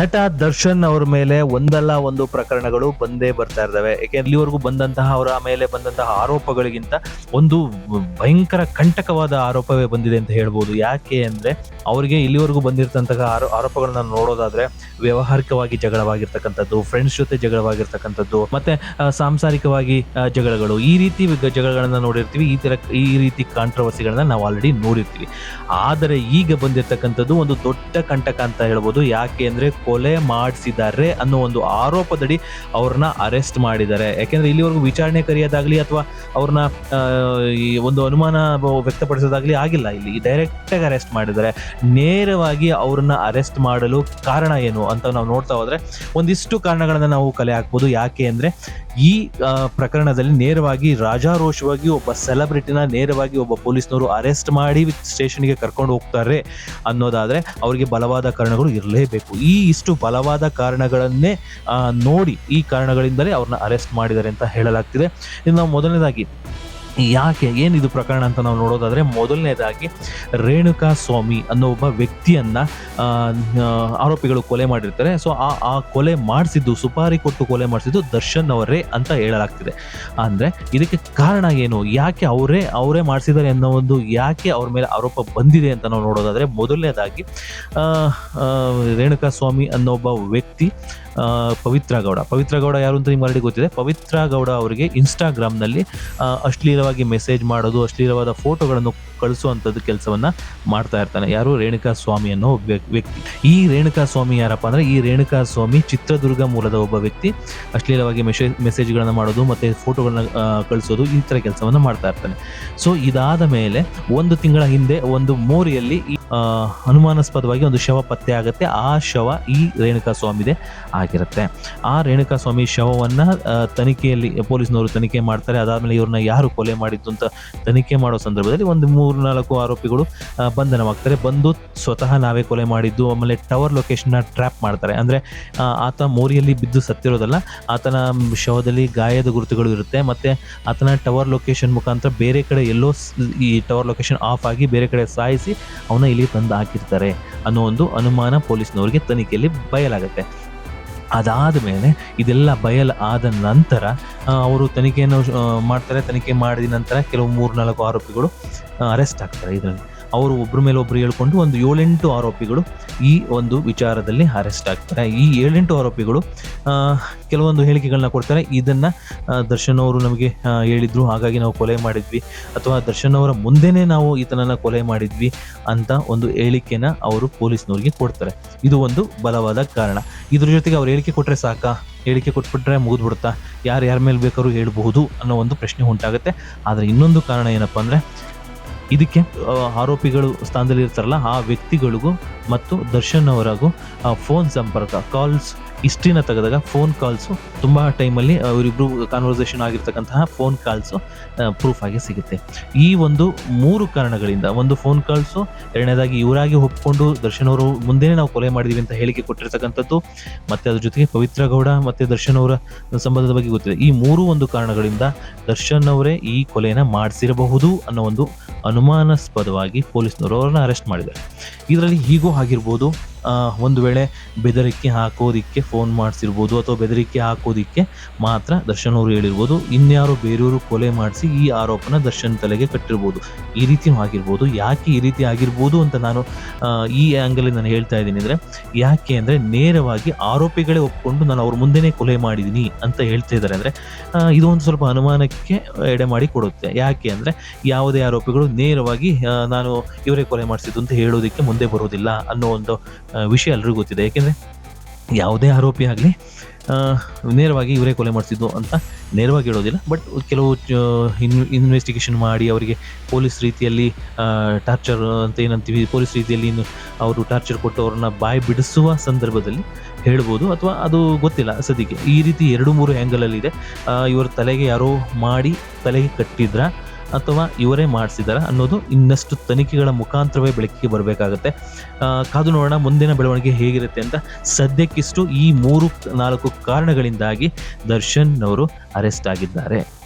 ನಟ ದರ್ಶನ್ ಅವರ ಮೇಲೆ ಒಂದಲ್ಲ ಒಂದು ಪ್ರಕರಣಗಳು ಬಂದೇ ಬರ್ತಾ ಇರ್ತವೆ. ಯಾಕೆ ಇಲ್ಲಿವರೆಗೂ ಬಂದಂತಹ ಅವರ ಮೇಲೆ ಬಂದಂತಹ ಆರೋಪಗಳಿಗಿಂತ ಒಂದು ಭಯಂಕರ ಕಂಟಕವಾದ ಆರೋಪವೇ ಬಂದಿದೆ ಅಂತ ಹೇಳ್ಬೋದು. ಯಾಕೆ ಅಂದ್ರೆ ಅವರಿಗೆ ಇಲ್ಲಿವರೆಗೂ ಬಂದಿರತಕ್ಕಂತಹ ಆರೋ, ಆರೋಪಗಳನ್ನ ನೋಡೋದಾದ್ರೆ ವ್ಯವಹಾರಿಕವಾಗಿ ಜಗಳವಾಗಿರ್ತಕ್ಕಂಥದ್ದು ಫ್ರೆಂಡ್ಸ್ ಜೊತೆ ಜಗಳವಾಗಿರ್ತಕ್ಕಂಥದ್ದು, ಮತ್ತೆ ಸಾಂಸಾರಿಕವಾಗಿ ಜಗಳಗಳು. ಈ ರೀತಿ ಜಗಳಗಳನ್ನ ನೋಡಿರ್ತೀವಿ. ಈ ತರ, ಈ ರೀತಿ ಕಾಂಟ್ರವರ್ಸಿಗಳನ್ನ ನಾವು ಆಲ್ರೆಡಿ ನೋಡಿರ್ತೀವಿ. ಆದರೆ ಈಗ ಬಂದಿರತಕ್ಕಂಥದ್ದು ಒಂದು ದೊಡ್ಡ ಕಂಟಕ ಅಂತ ಹೇಳ್ಬೋದು. ಯಾಕೆ ಅಂದ್ರೆ ಕೊಲೆ ಮಾಡಿಸಿದ್ದಾರೆ ಅನ್ನೋ ಒಂದು ಆರೋಪದಡಿ ಅವ್ರನ್ನ ಅರೆಸ್ಟ್ ಮಾಡಿದ್ದಾರೆ. ಯಾಕೆಂದ್ರೆ ಇಲ್ಲಿವರೆಗೂ ವಿಚಾರಣೆ ಕರೆಯೋದಾಗ್ಲಿ ಅಥವಾ ಅವ್ರನ್ನ ಈ ಒಂದು ಅನುಮಾನ ವ್ಯಕ್ತಪಡಿಸೋದಾಗ್ಲಿ ಆಗಿಲ್ಲ. ಇಲ್ಲಿ ಡೈರೆಕ್ಟ್ ಆಗಿ ಅರೆಸ್ಟ್ ಮಾಡಿದ್ದಾರೆ. ನೇರವಾಗಿ ಅವ್ರನ್ನ ಅರೆಸ್ಟ್ ಮಾಡಲು ಕಾರಣ ಏನು ಅಂತ ನಾವು ನೋಡ್ತಾ ಹೋದ್ರೆ ಒಂದಿಷ್ಟು ಕಾರಣಗಳನ್ನ ನಾವು ಕಲೆ ಹಾಕ್ಬೋದು. ಯಾಕೆ ಅಂದ್ರೆ ಈ ಪ್ರಕರಣದಲ್ಲಿ ನೇರವಾಗಿ ರಾಜಾರೋಷವಾಗಿ ಒಬ್ಬ ಸೆಲೆಬ್ರಿಟಿನ ನೇರವಾಗಿ ಒಬ್ಬ ಪೊಲೀಸ್ನವರು ಅರೆಸ್ಟ್ ಮಾಡಿ ಸ್ಟೇಷನ್ಗೆ ಕರ್ಕೊಂಡು ಹೋಗ್ತಾರೆ ಅನ್ನೋದಾದ್ರೆ ಅವರಿಗೆ ಬಲವಾದ ಕಾರಣಗಳು ಇರಲೇಬೇಕು. ಈ ಇಷ್ಟು ಬಲವಾದ ಕಾರಣಗಳನ್ನೇ ನೋಡಿ ಈ ಕಾರಣಗಳಿಂದಲೇ ಅವ್ರನ್ನ ಅರೆಸ್ಟ್ ಮಾಡಿದ್ದಾರೆ ಅಂತ ಹೇಳಲಾಗ್ತಿದೆ. ಇನ್ನು ಮೊದಲನೇದಾಗಿ ಯಾಕೆ ಏನಿದು ಪ್ರಕರಣ ಅಂತ ನಾವು ನೋಡೋದಾದ್ರೆ ಮೊದಲನೇದಾಗಿ ರೇಣುಕಾ ಸ್ವಾಮಿ ಅನ್ನೋ ಒಬ್ಬ ವ್ಯಕ್ತಿಯನ್ನ ಆರೋಪಿಗಳು ಕೊಲೆ ಮಾಡಿರ್ತಾರೆ. ಸೊ ಆ ಆ ಕೊಲೆ ಮಾಡಿಸಿದ್ದು ಸುಪಾರಿ ಕೊಟ್ಟು ಕೊಲೆ ಮಾಡಿಸಿದ್ದು ದರ್ಶನ್ ಅವರೇ ಅಂತ ಹೇಳಲಾಗ್ತಿದೆ. ಅಂದರೆ ಇದಕ್ಕೆ ಕಾರಣ ಏನು? ಯಾಕೆ ಅವರೇ ಅವರೇ ಮಾಡಿಸಿದ್ದಾರೆ ಅನ್ನೋ ಒಂದು ಯಾಕೆ ಅವ್ರ ಮೇಲೆ ಆರೋಪ ಬಂದಿದೆ ಅಂತ ನಾವು ನೋಡೋದಾದ್ರೆ ಮೊದಲನೇದಾಗಿ ರೇಣುಕಾ ಸ್ವಾಮಿ ಅನ್ನೋ ಒಬ್ಬ ವ್ಯಕ್ತಿ ಪವಿತ್ರ ಗೌಡ. ಪವಿತ್ರ ಗೌಡ ಯಾರು ಅಂತ ನಿಮ್ಗೆ ಗೊತ್ತಿದೆ. ಪವಿತ್ರ ಗೌಡ ಅವರಿಗೆ ಇನ್ಸ್ಟಾಗ್ರಾಮ್ನಲ್ಲಿ ಆ, ಅಶ್ಲೀಲವಾಗಿ ಮೆಸೇಜ್ ಮಾಡೋದು, ಅಶ್ಲೀಲವಾದ ಫೋಟೋಗಳನ್ನು ಕಳಿಸುವಂಥದ್ದು ಕೆಲಸವನ್ನ ಮಾಡ್ತಾ ಇರ್ತಾನೆ. ಯಾರು? ರೇಣುಕಾ ಸ್ವಾಮಿ ಅನ್ನೋ ಒಬ್ಬ ವ್ಯ- ವ್ಯಕ್ತಿ. ಈ ರೇಣುಕಾ ಸ್ವಾಮಿ ಯಾರಪ್ಪ ಅಂದ್ರೆ, ಈ ರೇಣುಕಾ ಸ್ವಾಮಿ ಚಿತ್ರದುರ್ಗ ಮೂಲದ ಒಬ್ಬ ವ್ಯಕ್ತಿ. ಅಶ್ಲೀಲವಾಗಿ ಮೆಸೇಜ್ ಮೆಸೇಜ್ಗಳನ್ನು ಮಾಡೋದು ಮತ್ತೆ ಫೋಟೋಗಳನ್ನ ಕಳಿಸೋದು ಈ ತರ ಕೆಲಸವನ್ನ ಮಾಡ್ತಾ ಇರ್ತಾನೆ. ಸೊ ಇದಾದ ಮೇಲೆ ಒಂದು ತಿಂಗಳ ಹಿಂದೆ, ಒಂದು ಮೋರಿಯಲ್ಲಿ ಅನುಮಾನಾಸ್ಪದವಾಗಿ ಒಂದು ಶವ ಪತ್ತೆ ಆಗುತ್ತೆ. ಆ ಶವ ಈ ರೇಣುಕಾ ಸ್ವಾಮಿದೆ ಆಗಿರುತ್ತೆ. ಆ ರೇಣುಕಾ ಸ್ವಾಮಿ ಶವವನ್ನ ತನಿಖೆಯಲ್ಲಿ, ಪೊಲೀಸ್ನವರು ತನಿಖೆ ಮಾಡ್ತಾರೆ. ಅದಾದ್ಮೇಲೆ ಇವ್ರನ್ನ ಯಾರು ಕೊಲೆ ಮಾಡಿದ್ದು ಅಂತ ತನಿಖೆ ಮಾಡೋ ಸಂದರ್ಭದಲ್ಲಿ ಒಂದು ಮೂರು ನಾಲ್ಕು ಆರೋಪಿಗಳು ಬಂಧನವಾಗ್ತಾರೆ. ಬಂದು ಸ್ವತಃ ನಾವೇ ಕೊಲೆ ಮಾಡಿದ್ದು, ಆಮೇಲೆ ಟವರ್ ಲೊಕೇಶನ್ನ ಟ್ರ್ಯಾಪ್ ಮಾಡ್ತಾರೆ. ಅಂದರೆ ಆತ ಮೋರಿಯಲ್ಲಿ ಬಿದ್ದು ಸತ್ತಿರೋದಲ್ಲ, ಆತನ ಶವದಲ್ಲಿ ಗಾಯದ ಗುರುತುಗಳು ಇರುತ್ತೆ. ಮತ್ತೆ ಆತನ ಟವರ್ ಲೊಕೇಶನ್ ಮುಖಾಂತರ ಬೇರೆ ಕಡೆ ಎಲ್ಲೋ ಈ ಟವರ್ ಲೊಕೇಶನ್ ಆಫ್ ಆಗಿ ಬೇರೆ ಕಡೆ ಸಾಯಿಸಿ ಅವನ ಇಲ್ಲಿ ತಂದು ಹಾಕಿರ್ತಾರೆ ಅನ್ನೋ ಒಂದು ಅನುಮಾನ ಪೊಲೀಸ್ನವರಿಗೆ ತನಿಖೆಯಲ್ಲಿ ಬಯಲಾಗುತ್ತೆ. ಅದಾದ ಮೇಲೆ ಇದೆಲ್ಲ ಬಯಲು ಆದ ನಂತರ ಅವರು ತನಿಖೆಯನ್ನು ಮಾಡ್ತಾರೆ. ತನಿಖೆ ಮಾಡಿದ ನಂತರ ಕೆಲವು ಮೂರು ನಾಲ್ಕು ಆರೋಪಿಗಳು ಅರೆಸ್ಟ್ ಆಗ್ತಾರೆ ಇದರಲ್ಲಿ. ಅವರು ಒಬ್ಬರ ಮೇಲೆ ಒಬ್ರು ಹೇಳ್ಕೊಂಡು ಒಂದು ಏಳೆಂಟು ಆರೋಪಿಗಳು ಈ ಒಂದು ವಿಚಾರದಲ್ಲಿ ಅರೆಸ್ಟ್ ಆಗ್ತಾರೆ. ಈ ಏಳೆಂಟು ಆರೋಪಿಗಳು ಕೆಲವೊಂದು ಹೇಳಿಕೆಗಳನ್ನ ಕೊಡ್ತಾರೆ. ಇದನ್ನು ದರ್ಶನ್ ಅವರು ನಮಗೆ ಹೇಳಿದ್ರು. ಹಾಗಾಗಿ ನಾವು ಕೊಲೆ ಮಾಡಿದ್ವಿ. ಅಥವಾ ದರ್ಶನ್ ಅವರ ಮುಂದೆನೇ ನಾವು ಈತನನ್ನು ಕೊಲೆ ಮಾಡಿದ್ವಿ ಅಂತ ಒಂದು ಹೇಳಿಕೆನ ಅವರು ಪೊಲೀಸ್ನವ್ರಿಗೆ ಕೊಡ್ತಾರೆ. ಇದು ಒಂದು ಬಲವಾದ ಕಾರಣ. ಇದ್ರ ಜೊತೆಗೆ ಅವ್ರು ಹೇಳಿಕೆ ಕೊಟ್ಟರೆ ಸಾಕಾ? ಹೇಳಿಕೆ ಕೊಟ್ಬಿಟ್ರೆ ಮುಗಿದ್ಬಿಡುತ್ತಾ ಯಾರು ಯಾರ ಮೇಲೆ ಬೇಕಾದ್ರೂ ಹೇಳ್ಬಹುದು ಅನ್ನೋ ಒಂದು ಪ್ರಶ್ನೆ ಉಂಟಾಗುತ್ತೆ. ಆದರೆ ಇನ್ನೊಂದು ಕಾರಣ ಏನಪ್ಪ ಅಂದ್ರೆ ಇದಕ್ಕೆ ಆರೋಪಿಗಳು ಸ್ಥಾನದಲ್ಲಿ ಇರ್ತಾರಲ್ಲ ಆ ವ್ಯಕ್ತಿಗಳಿಗೂ ಮತ್ತು ದರ್ಶನ್ ಅವರಿಗೂ ಫೋನ್ ಸಂಪರ್ಕ ಕಾಲ್ಸ್ ಹಿಸ್ಟ್ರಿನ ತೆಗೆದಾಗ ಫೋನ್ ಕಾಲ್ಸು ತುಂಬ ಟೈಮಲ್ಲಿ ಅವರಿಬ್ಬರು ಕಾನ್ವರ್ಸೇಷನ್ ಆಗಿರ್ತಕ್ಕಂತಹ ಫೋನ್ ಕಾಲ್ಸು ಪ್ರೂಫ್ ಆಗಿ ಸಿಗುತ್ತೆ. ಈ ಒಂದು ಮೂರು ಕಾರಣಗಳಿಂದ, ಒಂದು ಫೋನ್ ಕಾಲ್ಸು ಎರಡನೇದಾಗಿ ಇವರಾಗಿ ಒಪ್ಪಿಕೊಂಡು ದರ್ಶನ್ ಅವರು ಮುಂದೆನೇ ನಾವು ಕೊಲೆ ಮಾಡಿದೀವಿ ಅಂತ ಹೇಳಿಕೆ ಕೊಟ್ಟಿರ್ತಕ್ಕಂಥದ್ದು, ಮತ್ತೆ ಅದ್ರ ಜೊತೆಗೆ ಪವಿತ್ರ ಗೌಡ ಮತ್ತೆ ದರ್ಶನ್ ಅವರ ಸಂಬಂಧದ ಬಗ್ಗೆ ಗೊತ್ತಿದೆ. ಈ ಮೂರು ಒಂದು ಕಾರಣಗಳಿಂದ ದರ್ಶನ್ ಅವರೇ ಈ ಕೊಲೆನ ಮಾಡಿಸಿರಬಹುದು ಅನ್ನೋ ಒಂದು ಅನುಮಾನಾಸ್ಪದವಾಗಿ ಪೊಲೀಸ್ನವರು ಅವರನ್ನು ಅರೆಸ್ಟ್ ಮಾಡಿದ್ದಾರೆ. ಇದರಲ್ಲಿ ಹೀಗೂ ಆಗಿರ್ಬೋದು ಒಂದು ವೇಳೆ ಬೆದರಿಕೆ ಹಾಕೋದಿಕ್ಕೆ ಫೋನ್ ಮಾಡಿಸಿರ್ಬೋದು ಅಥವಾ ಬೆದರಿಕೆ ಹಾಕೋದಿಕ್ಕೆ ಮಾತ್ರ ದರ್ಶನ್ ಅವರು ಹೇಳಿರ್ಬೋದು. ಇನ್ಯಾರೋ ಬೇರೆಯವರು ಕೊಲೆ ಮಾಡಿಸಿ ಈ ಆರೋಪನ ದರ್ಶನ್ ತಲೆಗೆ ಕಟ್ಟಿರ್ಬೋದು. ಈ ರೀತಿಯೂ ಆಗಿರ್ಬೋದು. ಯಾಕೆ ಈ ರೀತಿ ಆಗಿರ್ಬೋದು ಅಂತ ನಾನು ಈ ಆ್ಯಂಗಲಲ್ಲಿ ನಾನು ಹೇಳ್ತಾ ಇದ್ದೀನಿ ಅಂದರೆ, ಯಾಕೆ ಅಂದರೆ ನೇರವಾಗಿ ಆರೋಪಿಗಳೇ ಒಪ್ಕೊಂಡು ನಾನು ಅವ್ರ ಮುಂದೆನೇ ಕೊಲೆ ಮಾಡಿದ್ದೀನಿ ಅಂತ ಹೇಳ್ತಾ ಇದ್ದಾರೆ ಅಂದರೆ ಇದು ಒಂದು ಸ್ವಲ್ಪ ಅನುಮಾನಕ್ಕೆ ಎಡೆ ಮಾಡಿ ಕೊಡುತ್ತೆ. ಯಾಕೆ ಅಂದರೆ ಯಾವುದೇ ಆರೋಪಿಗಳು ನೇರವಾಗಿ ನಾನು ಇವರೇ ಕೊಲೆ ಮಾಡಿಸಿದ್ದು ಅಂತ ಹೇಳೋದಕ್ಕೆ ಮುಂದೆ ಬರೋದಿಲ್ಲ ಅನ್ನೋ ಒಂದು ವಿಷಯ ಎಲ್ಲರಿಗೂ ಗೊತ್ತಿದೆ. ಯಾಕೆಂದರೆ ಯಾವುದೇ ಆರೋಪಿ ಆಗಲಿ ನೇರವಾಗಿ ಇವರೇ ಕೊಲೆ ಮಾಡಿಸಿದ್ದು ಅಂತ ನೇರವಾಗಿ ಹೇಳೋದಿಲ್ಲ. ಬಟ್ ಕೆಲವು ಇನ್ ಇನ್ವೆಸ್ಟಿಗೇಷನ್ ಮಾಡಿ ಅವರಿಗೆ ಪೊಲೀಸ್ ರೀತಿಯಲ್ಲಿ ಟಾರ್ಚರ್ ಅಂತ ಏನಂತೀವಿ, ಪೊಲೀಸ್ ರೀತಿಯಲ್ಲಿ ಇನ್ನು ಅವರು ಟಾರ್ಚರ್ ಕೊಟ್ಟು ಅವ್ರನ್ನ ಬಾಯಿ ಬಿಡಿಸುವ ಸಂದರ್ಭದಲ್ಲಿ ಹೇಳ್ಬೋದು. ಅಥವಾ ಅದು ಗೊತ್ತಿಲ್ಲ ಸದ್ಯಕ್ಕೆ. ಈ ರೀತಿ ಎರಡು ಮೂರು ಆ್ಯಂಗಲಲ್ಲಿದೆ ಇವರ ತಲೆಗೆ ಯಾರೋ ಮಾಡಿ ತಲೆಗೆ ಕಟ್ಟಿದ್ರ ಅಥವಾ ಇವರೇ ಮಾಡಿಸಿದಾರ ಅನ್ನೋದು ಇನ್ನಷ್ಟು ತನಿಖೆಗಳ ಮುಖಾಂತರವೇ ಬೆಳಕಿಗೆ ಬರಬೇಕಾಗತ್ತೆ. ಕಾದು ನೋಡೋಣ ಮುಂದಿನ ಬೆಳವಣಿಗೆ ಹೇಗಿರುತ್ತೆ ಅಂತ. ಸದ್ಯಕ್ಕಿಷ್ಟು ಈ ಮೂರು ನಾಲ್ಕು ಕಾರಣಗಳಿಂದಾಗಿ ದರ್ಶನ್ ಅವರು ಅರೆಸ್ಟ್ ಆಗಿದ್ದಾರೆ.